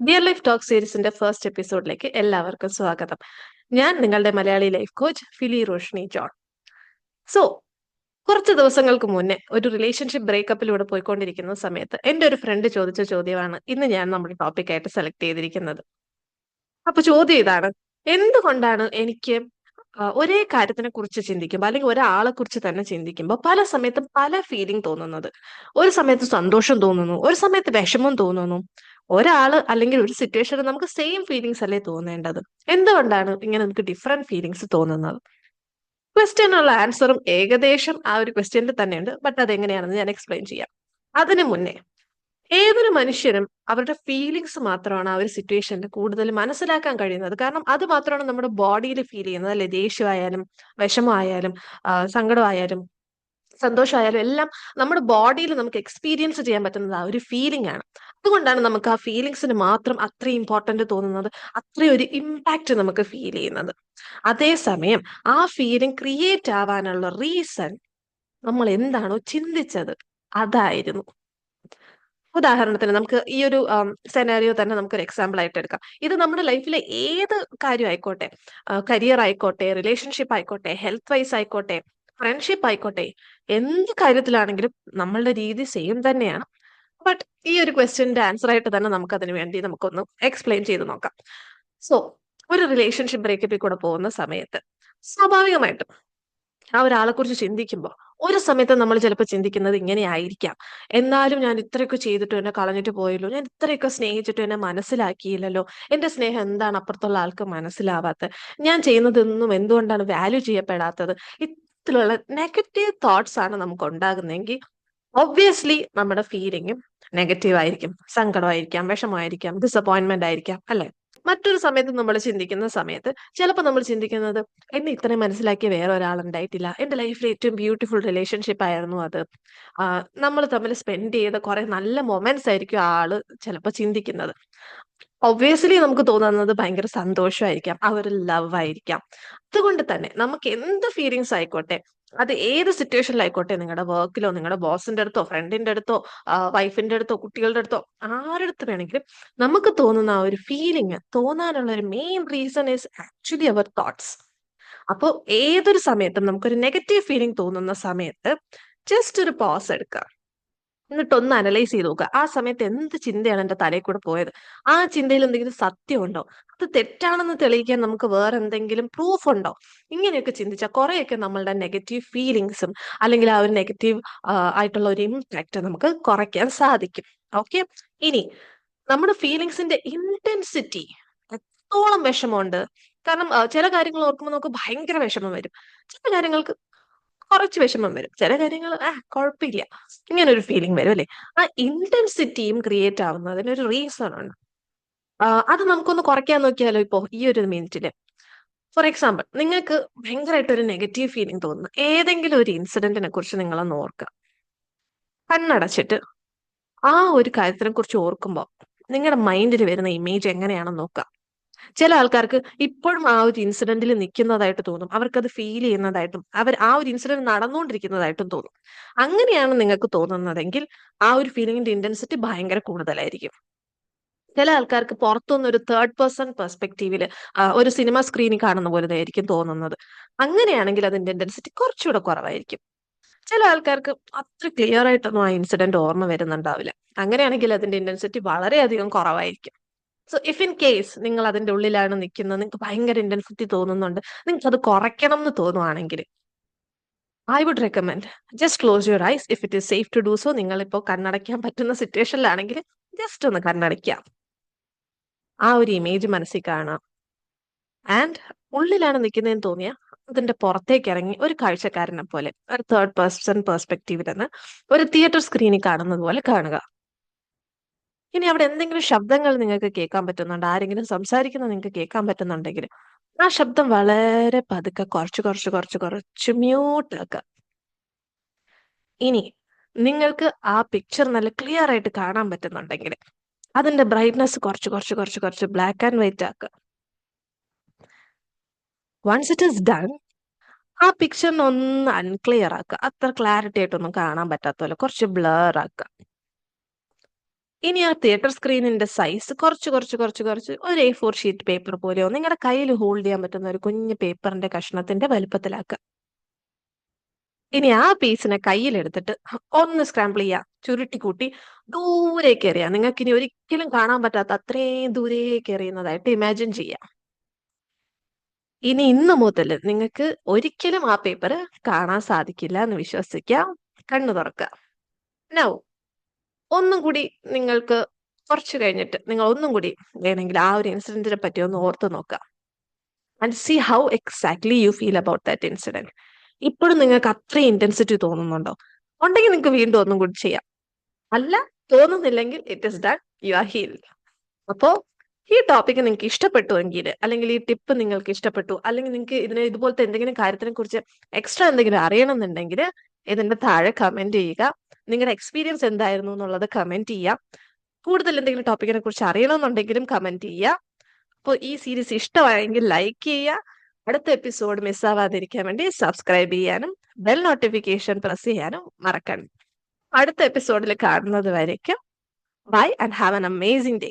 Dear life talk സീരീസിന്റെ first എപ്പിസോഡിലേക്ക് എല്ലാവർക്കും സ്വാഗതം. ഞാൻ നിങ്ങളുടെ Malayali life coach Fili Roshni John. So കുറച്ച് ദിവസങ്ങൾക്ക് മുന്നേ ഒരു റിലേഷൻഷിപ്പ് ബ്രേക്കപ്പിലൂടെ പോയിക്കൊണ്ടിരിക്കുന്ന സമയത്ത് എന്റെ ഒരു ഫ്രണ്ട് ചോദിച്ച ചോദ്യമാണ് ഇന്ന് ഞാൻ നമ്മുടെ ടോപ്പിക്കായിട്ട് സെലക്ട് ചെയ്തിരിക്കുന്നത്. അപ്പൊ ചോദ്യം ഇതാണ് എന്തുകൊണ്ടാണ് എനിക്ക് ഒരേ കാര്യത്തിനെ കുറിച്ച് ചിന്തിക്കുമ്പോൾ അല്ലെങ്കിൽ ഒരാളെ കുറിച്ച് തന്നെ ചിന്തിക്കുമ്പോൾ പല സമയത്തും പല ഫീലിംഗ് തോന്നുന്നത്? ഒരു സമയത്ത് സന്തോഷം തോന്നുന്നു ഒരു സമയത്ത് വിഷമം തോന്നുന്നു ഒരാൾ അല്ലെങ്കിൽ ഒരു സിറ്റുവേഷനിൽ നമുക്ക് സെയിം ഫീലിങ്സ് അല്ലേ തോന്നേണ്ടത്? എന്തുകൊണ്ടാണ് ഇങ്ങനെ നമുക്ക് ഡിഫറെന്റ് ഫീലിങ്സ് തോന്നുന്നത്? ക്വസ്റ്റ്യനുള്ള ആൻസറും ഏകദേശം ആ ഒരു ക്വസ്റ്റ്യനിൽ തന്നെയുണ്ട്. ബട്ട് അതെങ്ങനെയാണെന്ന് ഞാൻ എക്സ്പ്ലെയിൻ ചെയ്യാം. അതിനു മുന്നേ ഏതൊരു മനുഷ്യനും അവരുടെ ഫീലിങ്സ് മാത്രമാണ് ആ ഒരു സിറ്റുവേഷനിൽ കൂടുതൽ മനസ്സിലാക്കാൻ കഴിയുന്നത്. കാരണം അത് മാത്രമാണ് നമ്മുടെ ബോഡിയിൽ ഫീൽ ചെയ്യുന്നത്. അല്ലെ? ദേഷ്യമായാലും വിഷമമായാലും സങ്കടമായാലും സന്തോഷമായാലും എല്ലാം നമ്മുടെ ബോഡിയിൽ നമുക്ക് എക്സ്പീരിയൻസ് ചെയ്യാൻ പറ്റുന്നത് ആ ഒരു ഫീലിംഗ് ആണ്. അതുകൊണ്ടാണ് നമുക്ക് ആ ഫീലിങ്സിന് മാത്രം അത്രയും ഇമ്പോർട്ടന്റ് തോന്നുന്നത് അത്രയും ഒരു ഇമ്പാക്റ്റ് നമുക്ക് ഫീൽ ചെയ്യുന്നത്. അതേസമയം ആ ഫീലിംഗ് ക്രിയേറ്റ് ആവാനുള്ള റീസൺ നമ്മൾ എന്താണോ ചിന്തിച്ചത് അതായിരുന്നു. ഉദാഹരണത്തിന് നമുക്ക് ഈ ഒരു സെനാരിയോ തന്നെ നമുക്കൊരു എക്സാമ്പിൾ ആയിട്ട് എടുക്കാം. ഇത് നമ്മുടെ ലൈഫിലെ ഏത് കാര്യം ആയിക്കോട്ടെ കരിയർ ആയിക്കോട്ടെ റിലേഷൻഷിപ്പ് ആയിക്കോട്ടെ ഹെൽത്ത് വൈസ് ആയിക്കോട്ടെ ഫ്രണ്ട്ഷിപ്പ് ആയിക്കോട്ടെ എന്ത് കാര്യത്തിലാണെങ്കിലും നമ്മളുടെ രീതി സെയിം തന്നെയാണ്. ബട്ട് ഈ ഒരു ക്വസ്റ്റ്യന്റെ ആൻസർ ആയിട്ട് തന്നെ നമുക്ക് അതിന് വേണ്ടി നമുക്കൊന്ന് എക്സ്പ്ലെയിൻ ചെയ്ത് നോക്കാം. സോ ഒരു റിലേഷൻഷിപ്പ് ബ്രേക്കപ്പിൽ കൂടെ പോകുന്ന സമയത്ത് സ്വാഭാവികമായിട്ടും ആ ഒരാളെ കുറിച്ച് ചിന്തിക്കുമ്പോൾ ഒരു സമയത്ത് നമ്മൾ ചിലപ്പോൾ ചിന്തിക്കുന്നത് ഇങ്ങനെ ആയിരിക്കാം. എന്നാലും ഞാൻ ഇത്രയൊക്കെ ചെയ്തിട്ടും എന്നെ കളഞ്ഞിട്ട് പോയല്ലോ ഞാൻ ഇത്രയൊക്കെ സ്നേഹിച്ചിട്ട് എന്നെ മനസ്സിലാക്കിയില്ലല്ലോ എന്റെ സ്നേഹം എന്താണ് അപ്പുറത്തുള്ള ആൾക്ക് മനസ്സിലാവാത്തത് ഞാൻ ചെയ്യുന്നതൊന്നും എന്തുകൊണ്ടാണ് വാല്യൂ ചെയ്യപ്പെടാത്തത് ഇത്തരത്തിലുള്ള നെഗറ്റീവ് തോട്ട്സ് ആണ് നമുക്ക് ഉണ്ടാകുന്നതെങ്കിൽ ഒബ്വിയസ്ലി നമ്മുടെ ഫീലിംഗും നെഗറ്റീവ് ആയിരിക്കും സങ്കടമായിരിക്കാം വിഷമമായിരിക്കാം ഡിസപ്പോയിന്റ്മെന്റ് ആയിരിക്കാം അല്ലെ? മറ്റൊരു സമയത്ത് നമ്മൾ ചിന്തിക്കുന്ന സമയത്ത് ചിലപ്പോൾ നമ്മൾ ചിന്തിക്കുന്നത് എന്നെ ഇത്രയും മനസ്സിലാക്കിയ വേറെ ഒരാളുണ്ടായിട്ടില്ല എന്റെ ലൈഫിൽ ഏറ്റവും ബ്യൂട്ടിഫുൾ റിലേഷൻഷിപ്പ് ആയിരുന്നു അത്. നമ്മൾ തമ്മിൽ സ്പെൻഡ് ചെയ്ത കുറെ നല്ല മൊമെന്റ്സ് ആയിരിക്കും ആൾ ചിലപ്പോൾ ചിന്തിക്കുന്നത്. ഒബ്വിയസ്ലി നമുക്ക് തോന്നുന്നത് ഭയങ്കര സന്തോഷമായിരിക്കാം. അവർ ലവ് ആയിരിക്കാം. അതുകൊണ്ട് തന്നെ നമുക്ക് എന്ത് ഫീലിങ്സ് ആയിക്കോട്ടെ അത് ഏത് സിറ്റുവേഷനിലായിക്കോട്ടെ നിങ്ങളുടെ വർക്കിലോ നിങ്ങളുടെ ബോസിന്റെ അടുത്തോ ഫ്രണ്ടിന്റെ അടുത്തോ വൈഫിന്റെ അടുത്തോ കുട്ടികളുടെ അടുത്തോ ആരുടെ അടുത്ത് വേണമെങ്കിലും നമുക്ക് തോന്നുന്ന ആ ഒരു ഫീലിങ് തോന്നാനുള്ള ഒരു main reason is actually our thoughts അപ്പോൾ ഏതൊരു സമയത്തും നമുക്കൊരു നെഗറ്റീവ് ഫീലിംഗ് തോന്നുന്ന സമയത്ത് ജസ്റ്റ് ഒരു പോസ് എടുക്കുക. എന്നിട്ട് ഒന്ന് അനലൈസ് ചെയ്ത് നോക്കുക ആ സമയത്ത് എന്ത് ചിന്തയാണ് എന്റെ തലയിൽ കൂടെ പോയത്? ആ ചിന്തയിൽ എന്തെങ്കിലും സത്യമുണ്ടോ അത് തെറ്റാണെന്ന് തെളിയിക്കാൻ നമുക്ക് വേറെ എന്തെങ്കിലും പ്രൂഫ് ഉണ്ടോ? ഇങ്ങനെയൊക്കെ ചിന്തിച്ചാൽ കുറെയൊക്കെ നമ്മളുടെ നെഗറ്റീവ് ഫീലിങ്സും അല്ലെങ്കിൽ ആ ഒരു നെഗറ്റീവ് ആയിട്ടുള്ള ഒരു ഇമ്പാക്റ്റ് നമുക്ക് കുറയ്ക്കാൻ സാധിക്കും. ഓക്കെ ഇനി നമ്മുടെ ഫീലിങ്സിന്റെ ഇന്റൻസിറ്റി എത്രത്തോളം വിഷമമുണ്ട്? കാരണം ചില കാര്യങ്ങൾ ഓർക്കുമ്പോൾ നമുക്ക് ഭയങ്കര വിഷമം വരും. ചില കാര്യങ്ങൾക്ക് കുറച്ച് വിഷമം വരും. ചില കാര്യങ്ങൾ ആ കുഴപ്പമില്ല. ഇങ്ങനെ ഒരു ഫീലിംഗ് വരും അല്ലെ? ആ ഇന്റൻസിറ്റിയും ക്രിയേറ്റ് ആവുന്ന അതിനൊരു റീസൺ ഉണ്ട് അത് നമുക്കൊന്ന് കുറയ്ക്കാൻ നോക്കിയാലോ ഇപ്പോ ഈ ഒരു മിനിറ്റിൽ ഫോർ എക്സാമ്പിൾ നിങ്ങൾക്ക് ഭയങ്കരമായിട്ട് ഒരു നെഗറ്റീവ് ഫീലിംഗ് തോന്നുന്നു. ഏതെങ്കിലും ഒരു ഇൻസിഡന്റിനെ കുറിച്ച് നിങ്ങളൊന്ന് ഓർക്കുക കണ്ണടച്ചിട്ട് ആ ഒരു കാര്യത്തിനെ കുറിച്ച് ഓർക്കുമ്പോൾ നിങ്ങളുടെ മൈൻഡിൽ വരുന്ന ഇമേജ് എങ്ങനെയാണെന്ന് നോക്കുക ചില ആൾക്കാർക്ക് ഇപ്പോഴും ആ ഒരു ഇൻസിഡന്റിൽ നിൽക്കുന്നതായിട്ട് തോന്നും. അവർക്കത് ഫീൽ ചെയ്യുന്നതായിട്ടും അവർ ആ ഒരു ഇൻസിഡന്റ് നടന്നുകൊണ്ടിരിക്കുന്നതായിട്ടും തോന്നും. അങ്ങനെയാണ് നിങ്ങൾക്ക് തോന്നുന്നതെങ്കിൽ ആ ഒരു ഫീലിംഗിന്റെ ഇന്റൻസിറ്റി ഭയങ്കര കൂടുതലായിരിക്കും. ചില ആൾക്കാർക്ക് പുറത്തുനിന്ന് ഒരു തേർഡ് പേഴ്സൺ പെർസ്പെക്റ്റീവിൽ ഒരു സിനിമ സ്ക്രീനിൽ കാണുന്ന പോലെ ആയിരിക്കും തോന്നുന്നത്. അങ്ങനെയാണെങ്കിൽ അതിന്റെ ഇന്റൻസിറ്റി കുറച്ചുകൂടെ കുറവായിരിക്കും. ചില ആൾക്കാർക്ക് അത്ര ക്ലിയർ ആയിട്ടൊന്നും ആ ഇൻസിഡന്റ് ഓർമ്മ വരുന്നുണ്ടാവില്ല. അങ്ങനെയാണെങ്കിൽ അതിന്റെ ഇന്റൻസിറ്റി വളരെയധികം കുറവായിരിക്കും. സോ ഇഫ് ഇൻ കേസ് നിങ്ങൾ അതിന്റെ ഉള്ളിലാണ് നിൽക്കുന്നത് നിങ്ങൾക്ക് ഭയങ്കര ഇന്റൻസിറ്റി തോന്നുന്നുണ്ട് നിങ്ങൾക്ക് അത് കുറയ്ക്കണം എന്ന് തോന്നുവാണെങ്കിൽ I would recommend just close your eyes if it is safe to do so നിങ്ങൾ ഇപ്പോൾ കണ്ണടയ്ക്കാൻ പറ്റുന്ന സിറ്റുവേഷനിലാണെങ്കിൽ ജസ്റ്റ് ഒന്ന് കണ്ണടയ്ക്കാം ആ ഒരു ഇമേജ് മനസ്സിൽ കാണാം ആൻഡ് ഉള്ളിലാണ് നിൽക്കുന്നതെന്ന് തോന്നിയ അതിന്റെ പുറത്തേക്ക് ഇറങ്ങി ഒരു കാഴ്ചക്കാരനെ പോലെ ഒരു തേർഡ് പേഴ്സൺ പെർസ്പെക്റ്റീവിൽ നിന്ന് ഒരു തിയേറ്റർ സ്ക്രീനിൽ കാണുന്നത് പോലെ കാണുക. ഇനി അവിടെ എന്തെങ്കിലും ശബ്ദങ്ങൾ നിങ്ങൾക്ക് കേൾക്കാൻ പറ്റുന്നുണ്ട്? ആരെങ്കിലും സംസാരിക്കുന്നത് നിങ്ങൾക്ക് കേൾക്കാൻ പറ്റുന്നുണ്ടെങ്കിൽ ആ ശബ്ദം വളരെ പതുക്കെ കുറച്ച് കുറച്ച് കുറച്ച് കുറച്ച് മ്യൂട്ട് ആക്കുക. ഇനി നിങ്ങൾക്ക് ആ പിക്ചർ നല്ല ക്ലിയർ ആയിട്ട് കാണാൻ പറ്റുന്നുണ്ടെങ്കിൽ അതിന്റെ ബ്രൈറ്റ്നെസ് കുറച്ച് കുറച്ച് കുറച്ച് കുറച്ച് ബ്ലാക്ക് ആൻഡ് വൈറ്റ് ആക്കുക. വൺസ് ഇറ്റ് ഇസ് ഡൺ ആ പിക്ചറിനെ ഒന്ന് അൺക്ലിയർ ആക്കുക. അത്ര ക്ലാരിറ്റി ആയിട്ടൊന്നും കാണാൻ പറ്റാത്ത പോലെ കുറച്ച് ബ്ലർ ആക്കുക. ഇനി ആ തിയേറ്റർ സ്ക്രീനിന്റെ സൈസ് കുറച്ച് കുറച്ച് കുറച്ച് കുറച്ച് ഒരു എ ഫോർ ഷീറ്റ് പേപ്പർ പോലെയോ നിങ്ങളുടെ കയ്യിൽ ഹോൾഡ് ചെയ്യാൻ പറ്റുന്ന ഒരു കുഞ്ഞു പേപ്പറിന്റെ കഷ്ണത്തിന്റെ വലുപ്പത്തിലാക്കുക ഇനി ആ പീസിനെ കയ്യിലെടുത്തിട്ട് ഒന്ന് സ്ക്രാമ്പിൾ ചെയ്യുക ചുരുട്ടി കൂട്ടി ദൂരേക്ക് എറിയുക നിങ്ങൾക്ക് ഇനി ഒരിക്കലും കാണാൻ പറ്റാത്ത അത്രയും ദൂരേക്ക് എറിയുന്നതായിട്ട് ഇമാജിൻ ചെയ്യാം. ഇനി ഇന്ന് മുതൽ നിങ്ങൾക്ക് ഒരിക്കലും ആ പേപ്പർ കാണാൻ സാധിക്കില്ല എന്ന് വിശ്വസിക്കാം. കണ്ണു തുറക്കുക നൗ ഒന്നും കൂടി നിങ്ങൾക്ക് കുറച്ച് കഴിഞ്ഞിട്ട് നിങ്ങൾ ഒന്നും കൂടി വേണമെങ്കിൽ ആ ഒരു ഇൻസിഡന്റിനെ പറ്റി ഒന്ന് ഓർത്ത് നോക്കുക and see how exactly you feel about that incident ഇപ്പോഴും നിങ്ങൾക്ക് അത്രയും ഇന്റൻസിറ്റി തോന്നുന്നുണ്ടോ? ഉണ്ടെങ്കിൽ നിങ്ങൾക്ക് വീണ്ടും ഒന്നും കൂടി ചെയ്യാം. അല്ല തോന്നുന്നില്ലെങ്കിൽ it is done you are heal അപ്പോ ഈ ടോപ്പിക് നിങ്ങൾക്ക് ഇഷ്ടപ്പെട്ടുവെങ്കിൽ അല്ലെങ്കിൽ ഈ ടിപ്പ് നിങ്ങൾക്ക് ഇഷ്ടപ്പെട്ടു അല്ലെങ്കിൽ നിങ്ങൾക്ക് ഇതിനെ ഇതുപോലത്തെ എന്തെങ്കിലും കാര്യത്തിനെ കുറിച്ച് എക്സ്ട്രാ എന്തെങ്കിലും അറിയണമെന്നുണ്ടെങ്കിൽ ഇതിന്റെ താഴെ കമന്റ് ചെയ്യുക. നിങ്ങളുടെ എക്സ്പീരിയൻസ് എന്തായിരുന്നു എന്നുള്ളത് കമന്റ് ചെയ്യാം. കൂടുതൽ എന്തെങ്കിലും ടോപ്പിക്കിനെ കുറിച്ച് അറിയണമെന്നുണ്ടെങ്കിലും കമന്റ് ചെയ്യുക അപ്പോൾ ഈ സീരീസ് ഇഷ്ടമായെങ്കിൽ ലൈക്ക് ചെയ്യുക അടുത്ത എപ്പിസോഡ് മിസ്സാവാതിരിക്കാൻ വേണ്ടി സബ്സ്ക്രൈബ് ചെയ്യാനും ബെൽ നോട്ടിഫിക്കേഷൻ പ്രസ് ചെയ്യാനും മറക്കണം അടുത്ത എപ്പിസോഡിൽ കാണുന്നത് വരയ്ക്കും. Bye and have an amazing day